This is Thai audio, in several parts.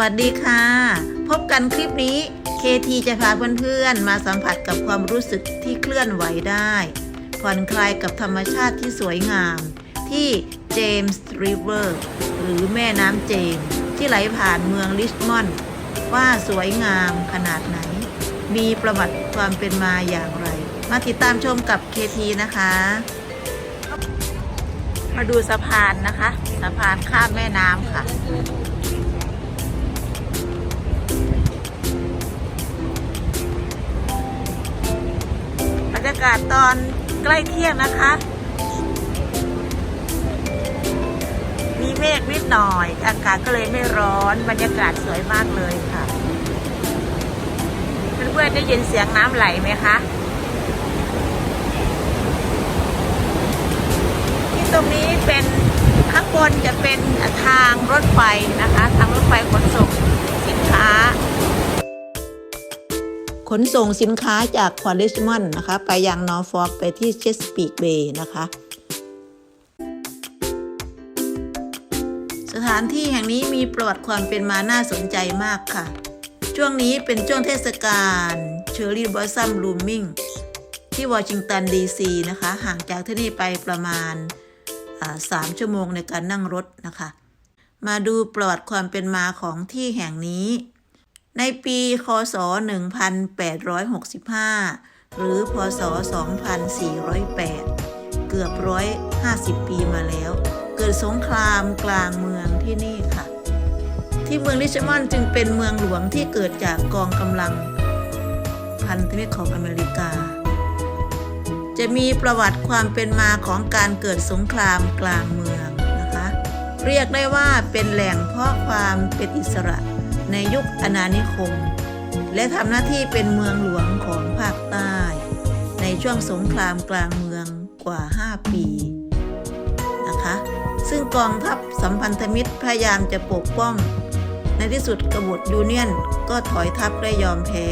วัสดีค่ะ พบกันคลิปนี้ KT จะพาเพื่อนๆ มาสัมผัสกับความรู้สึกที่เคลื่อนไหวได้ ผ่อนคลายกับธรรมชาติที่สวยงาม ที่เจมส์ริเวอร์หรือแม่น้ำเจมส์ที่ไหลผ่านเมืองริชมอนด์ว่าสวยงามขนาดไหน มีประวัติความเป็นมาอย่างไร มาติดตามชมกับ KT นะคะ มาดูสะพานนะคะ สะพานข้ามแม่น้ำค่ะากาศตอนใกล้เที่ยงนะคะ มีเมฆนิดหน่อย อากาศก็เลยไม่ร้อน บรรยากาศสวยมากเลยค่ะ เพื่อนๆได้ยินเสียงน้ำไหลไหมคะที่ตรงนี้เป็นข้างบนจะเป็นทางรถไฟนะคะ ทางรถ ขนส่งสินค้าจากควอลิชมอนนะคะ ไปยังนอร์ฟอกไปที่เชสปีกเบย์นะคะ สถานที่แห่งนี้มีประวัติความเป็นมาน่าสนใจมากค่ะ ช่วงนี้เป็นช่วงเทศกาลเชอร์รี่บอสซัมลูมิงที่วอชิงตันดีซีนะคะ ห่างจากที่นี่ไปประมาณสามชั่วโมงในการนั่งรถนะคะ มาดูประวัติความเป็นมาของที่แห่งนี้ ในปีคศ 1865 หรือพศ 2408 เกือบ150ปีมาแล้ว เกิดสงครามกลางเมืองที่นี่ค่ะ ที่เมืองริชมอนจึงเป็นเมืองหลวงที่เกิดจากกองกำลังพันธมิตรของอเมริกา จะมีประวัติความเป็นมาของการเกิดสงครามกลางเมืองนะคะ เรียกได้ว่าเป็นแหล่งเพาะความเป็นอิสระ ในยุคอาณานิคม และทำหน้าที่เป็นเมืองหลวงของภาคใต้ ในช่วงสงครามกลางเมืองกว่า 5 ปีนะคะซึ่งกองทัพสัมพันธมิตรพยายามจะปกป้อง ในที่สุดกบฏยูเนียนก็ถอยทัพและยอมแพ้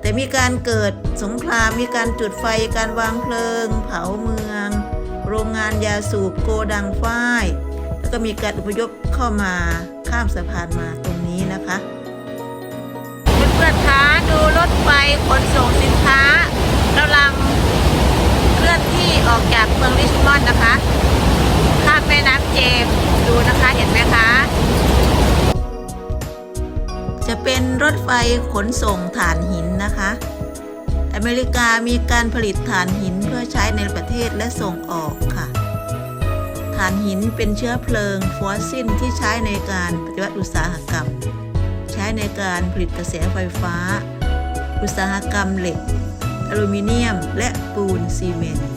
แต่มีการเกิดสงครามมีการจุดไฟการวางเพลิง เผาเมือง โรงงานยาสูบโกดังฝ้าย แล้วก็มีการอพยพเข้ามาข้ามสะพานมาตร นี้นะคะเพื่อนๆคะดูรถไฟขนส่งสินค้ากำลังเคลื่อนที่ออกจากเมืองริชมอนด์นะคะข้ามแม่น้ำเจมส์ดูนะคะเห็นไหมคะ จะเป็นรถไฟขนส่งถ่านหินนะคะ อเมริกามีการผลิตถ่านหินเพื่อใช้ในประเทศและส่งออกค่ะถ่านหินเป็นเชื้อเพลิงฟอสซิลที่ใช้ในการปฏิวัติอุตสาหกรรมใช้ในการผลิตกระแสไฟฟ้า อุตสาหกรรมเหล็ก อลูมิเนียม และปูนซีเมนต์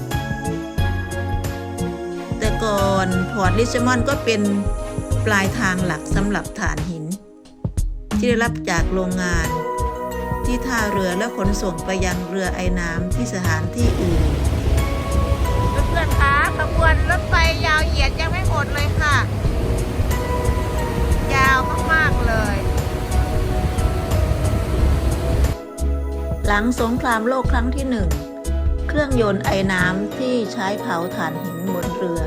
แต่ก่อนพอร์ตลิชมอนก็เป็นปลายทางหลักสำหรับถ่านหิน ที่ได้รับจากโรงงานที่ท่าเรือและขนส่งไปยังเรือไอ้น้ำที่สถานที่อื่นเพื่อนๆคะขบวนรถไฟยาวเหยียดยังไม่หมดเลยค่ะ หลังสงครามโลกครั้งที่หนึ่งเครื่องยนต์ไอ้น้ำที่ใช้เผาถ่านหินบนเรือ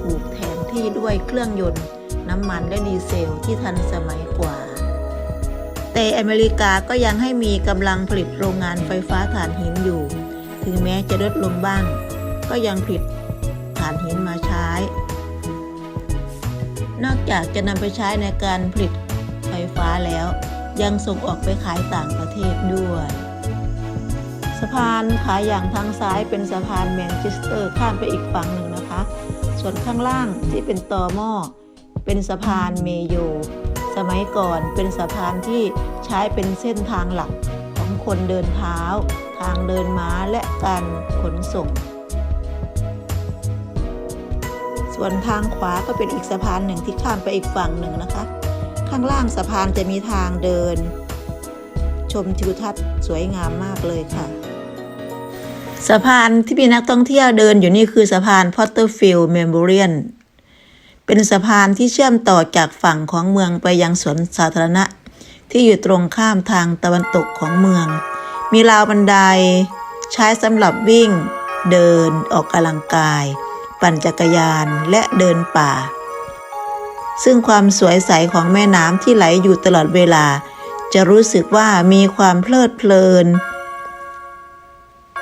ถูกแทนที่ด้วยเครื่องยนต์น้ำมันและดีเซลที่ทันสมัยกว่า แต่อเมริกาก็ยังให้มีกำลังผลิตโรงงานไฟฟ้าถ่านหินอยู่ ถึงแม้จะลดลงบ้าง ก็ยังผลิตถ่านหินมาใช้ นอกจากจะนำไปใช้ในการผลิตไฟฟ้าแล้ว ยังส่งออกไปขายต่างประเทศด้วย พานขาอย่างทางซ้ายเป็นสะพานแมนเชสเตอร์ข้ามไปอีกฝั่งหนึ่งนะคะ ส่วนข้างล่างที่เป็นตอหม้อเป็นสะพานเมโย สมัยก่อนเป็นสะพานที่ใช้เป็นเส้นทางหลักของคนเดินเท้า ทางเดินม้าและการขนส่ง ส่วนทางขวาก็เป็นอีกสะพานหนึ่งที่ข้ามไปอีกฝั่งหนึ่งนะคะ ข้างล่างสะพานจะมีทางเดินชมทิวทัศน์สวยงามมากเลยค่ะ สะพานที่มีนักท่องเที่ยวเดินอยู่นี่คือสะพานพอตเตอร์ฟิลด์เมมโมเรียน เป็นสะพานที่เชื่อมต่อจากฝั่งของเมืองไปยังสวนสาธารณะ ที่อยู่ตรงข้ามทางตะวันตกของเมือง มีราวบันไดใช้สำหรับวิ่ง เดินออกกำลังกาย ปั่นจักรยานและเดินป่า ซึ่งความสวยใสของแม่น้ำที่ไหลอยู่ตลอดเวลา จะรู้สึกว่ามีความเพลิดเพลิน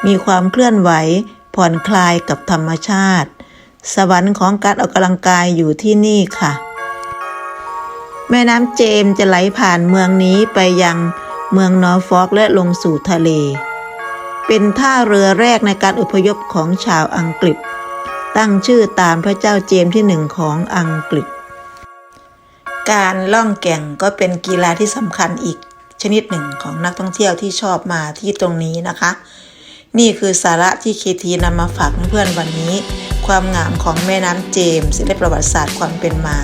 มีความเคลื่อนไหว ผ่อนคลายกับธรรมชาติ สวรรค์ของการออกกำลังกายอยู่ที่นี่ค่ะ แม่น้ำเจมส์จะไหลผ่านเมืองนี้ไปยังเมืองนอร์ฟอกและลงสู่ทะเล เป็นท่าเรือแรกในการอพยพของชาวอังกฤษ ตั้งชื่อตามพระเจ้าเจมส์ที่หนึ่งของอังกฤษ การล่องแก่งก็เป็นกีฬาที่สำคัญอีกชนิดหนึ่งของนักท่องเที่ยวที่ชอบมาที่ตรงนี้นะคะ นี่คือสาระที่เคทีนำมาฝากเพื่อนๆวันนี้ ความงามของแม่น้ำเจมส์และประวัติศาสตร์ความเป็นมา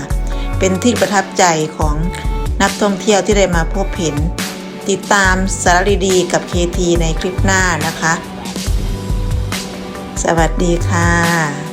เป็นที่ประทับใจของนักท่องเที่ยวที่ได้มาพบเห็น ติดตามสาระดีๆกับเคทีในคลิปหน้านะคะ สวัสดีค่ะ